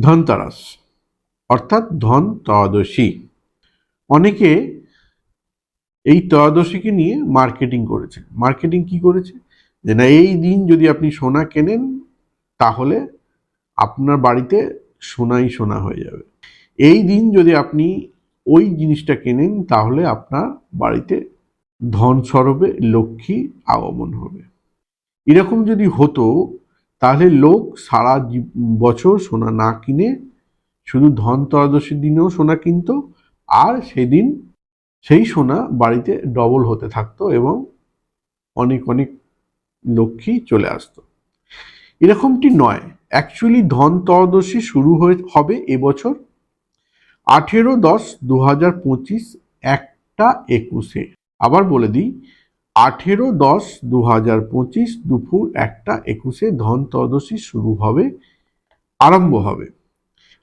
ধনতারাস, অর্থাৎ ধন ত্রয়োদশী। অনেকে এই ত্রয়োদশীকে নিয়ে মার্কেটিং করেছে। মার্কেটিং কি করেছে? যে না, এই দিন যদি আপনি সোনা কেনেন, তাহলে আপনার বাড়িতে সোনাই সোনা হয়ে যাবে। এই দিন যদি আপনি ওই জিনিসটা কেনেন, তাহলে আপনার বাড়িতে ধন স্বরূপে লক্ষ্মী আগমন হবে। এরকম যদি হতো তাহলে লোক সারা বছর সোনা না কিনে শুধু ধন ত্রয়োদশীর দিনেও সোনা কিনতো, আর সেদিন সেই সোনা বাড়িতে ডবল হতে থাকতো এবং অনেক অনেক লক্ষ্মী চলে আসতো। এরকমটি নয়। অ্যাকচুয়ালি ধন ত্রয়োদশী শুরু হয়ে, হবে এবছর আঠেরো দশ দু হাজার পঁচিশ একটা একুশে। আবার বলে দিই আঠেরো দশ দু হাজার পঁচিশ দুপুর একটা একুশে ধন ত্রয়োদশী শুরু হবে, আরম্ভ হবে।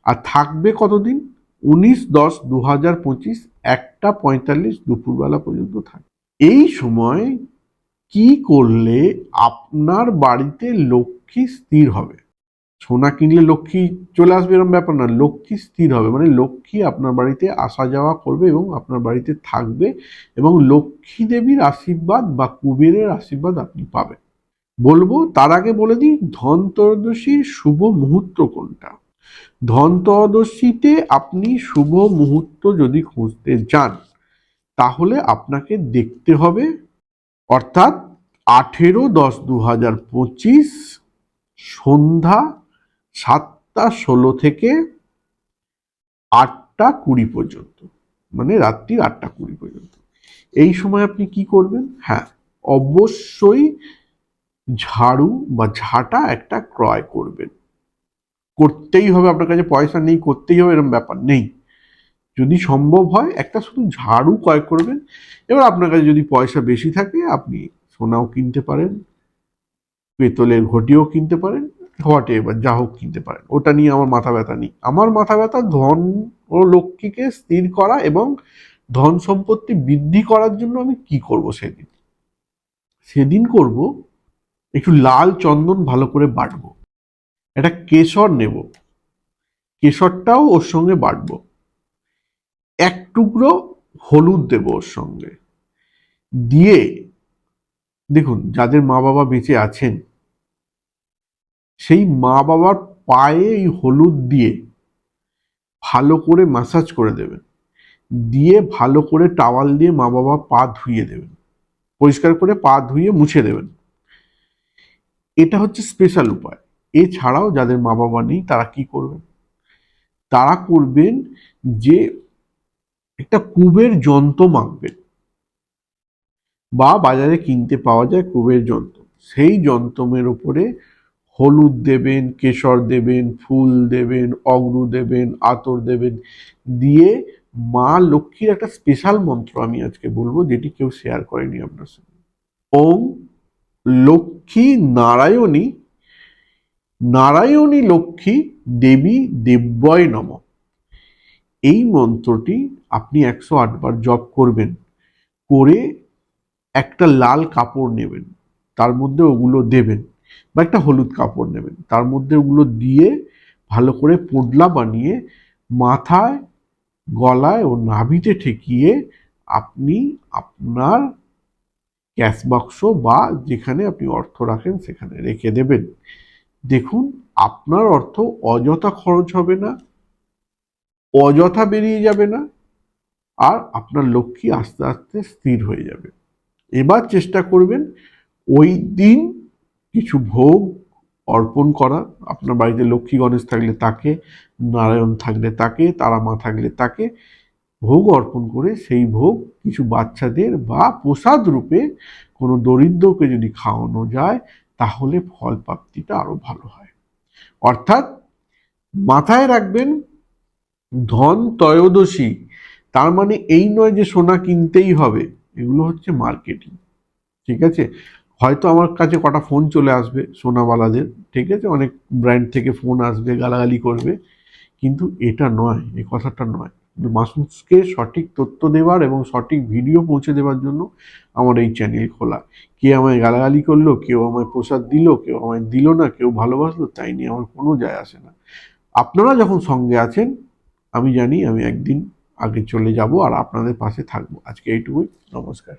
আর থাকবে কতদিন? উনিশ দশ দু হাজার পঁচিশ একটা পঁয়তাল্লিশ দুপুরবেলা পর্যন্ত থাকবে এই সময় কি করলে আপনার বাড়িতে লক্ষ্মী স্থির হবে? সোনা কিনলে লক্ষ্মী চলে আসবে এরকম ব্যাপার না, লক্ষ্মী স্থির হবে। মানে লক্ষ্মী আপনার বাড়িতে আসা যাওয়া করবে এবং আপনার বাড়িতে থাকবে এবং লক্ষ্মী দেবীর আশীর্বাদ বা কুবেরের আশীর্বাদ আপনি পাবেন। বলব, তার আগে বলে দিই ধন ত্রয়োদশীর শুভ মুহূর্ত কোনটা? ধন ত্রয়োদশীতে আপনি শুভ মুহূর্ত যদি খুঁজতে যান, তাহলে আপনাকে দেখতে হবে, অর্থাৎ আঠেরো দশ দু হাজার পঁচিশ সন্ধ্যা সাতটা ষোলো থেকে আটটা কুড়ি পর্যন্ত। মানে রাত্রি আটটা কুড়ি পর্যন্ত। এই সময় আপনি কি করবেন? হ্যাঁ অবশ্যই ঝাড়ু বা ঝাঁটা একটা ক্রয় করবেন। করতেই হবে, আপনার কাছে পয়সা নেই, করতেই হবে এরকম ব্যাপার নেই। যদি সম্ভব হয়, একটা শুধু ঝাড়ু ক্রয় করবেন। এবার আপনার কাছে যদি পয়সা বেশি থাকে, আপনি সোনাও কিনতে পারেন, পেতলের ঘটিও কিনতে পারেন হোয়াট এবার যা হোক কিনতে পারেন। ওটা নিয়ে আমার মাথা ব্যথা নেই। আমার মাথা ব্যথা ধন ও লক্ষ্মীকে স্থির করা এবং ধন সম্পত্তি বৃদ্ধি করার জন্য আমি কি করব সেদিন? সেদিন করব, একটু লাল চন্দন ভালো করে বাটবো। একটা কেশর নেব। কেশরটাও ওর সঙ্গে বাটবো। এক টুকরো হলুদ দেব ওর সঙ্গে। দিয়ে, দেখুন, যাদের মা বাবা বেঁচে আছেন সেই মা বাবার পায়ে এই হলুদ দিয়ে ভালো করে ম্যাসাজ করে দেবেন। দিয়ে ভালো করে টাওয়াল দিয়ে মা বাবা পা ধুইয়ে দেবেন। পরিষ্কার করে পা ধুয়ে মুছে দেবেন। এটা হচ্ছে স্পেশাল উপায়। এছাড়াও যাদের মা বাবা নেই, তারা কি করবেন? তারা করবেন যে একটা কুবের যন্ত্র মাখবেন। বা বাজারে কিনতে পাওয়া যায় কুবের যন্ত্র। সেই যন্ত্রমের উপরে হলুদ দেবেন, কেশর দেবেন, ফুল দেবেন অগ্রু দেবেন, আতর দেবেন দিয়ে মা লক্ষ্মীর একটা স্পেশাল মন্ত্র আমি আজকে বলব যেটি কেউ শেয়ার করেনি আপনার সঙ্গে। ওম লক্ষ্মী নারায়ণী নারায়ণী লক্ষ্মী দেবী দেব্যয় নম। এই মন্ত্রটি আপনি একশো আটবার জপ করবেন, করে একটা লাল কাপড় নেবেন, তার মধ্যে ওগুলো দেবেন বা একটা হলুদ কাপড় নেবেন। তার মধ্যে ওগুলো দিয়ে ভালো করে পোডলা বানিয়ে মাথায়, গলায় ও নাভিতে ঠেকিয়ে আপনি আপনার ক্যাশ বাক্স বা যেখানে আপনি অর্থ রাখেন সেখানে রেখে দেবেন। দেখুন, আপনার অর্থ অযথা খরচ হবে না, অযথা বেরিয়ে যাবে না, আর আপনার লক্ষ্মী আস্তে আস্তে স্থির হয়ে যাবে। এবার চেষ্টা করবেন ওই দিন কিছু ভোগ অর্পণ করা, আপনার বাড়িতে লক্ষ্মী গণেশ থাকলে তাকে, নারায়ণ থাকলে তাকে, তারা মা থাকলে তাকে, ভোগ অর্পণ করে সেই ভোগ কিছু বাচ্চাদের বা প্রসাদ রূপে কোনো দরিদ্রকে যদি খাওয়ানো যায়, তাহলে ফল প্রাপ্তিটা আরও ভালো হয়। অর্থাৎ মাথায় রাখবেন, ধন ত্রয়োদশী, তার মানে এই নয় যে সোনা কিনতেই হবে, এগুলো হচ্ছে মার্কেটিং, ঠিক আছে? হয়তো আমার কাছে কটা ফোন চলে আসবে সোনাওয়ালাদের ঠিক আছে? অনেক ব্র্যান্ড থেকে ফোন আসবে, গালাগালি করবে। কিন্তু এটা নয়, এই কথাটা নয়। মানুষকে সঠিক তথ্য দেওয়ার এবং সঠিক ভিডিও পৌঁছে দেওয়ার জন্য আমার এই চ্যানেল খোলা। কে আমায় গালাগালি করল, কেউ আমায় প্রসাদ দিল, কেউ আমায় দিল না, কেউ ভালোবাসলো, তাই নিয়ে আমার কোনো যায় আসে না। আপনারা যখন সঙ্গে আছেন, আমি জানি আমি একদিন আগে চলে যাব আর আপনাদের পাশে থাকব। আজকে এইটুকুই, নমস্কার।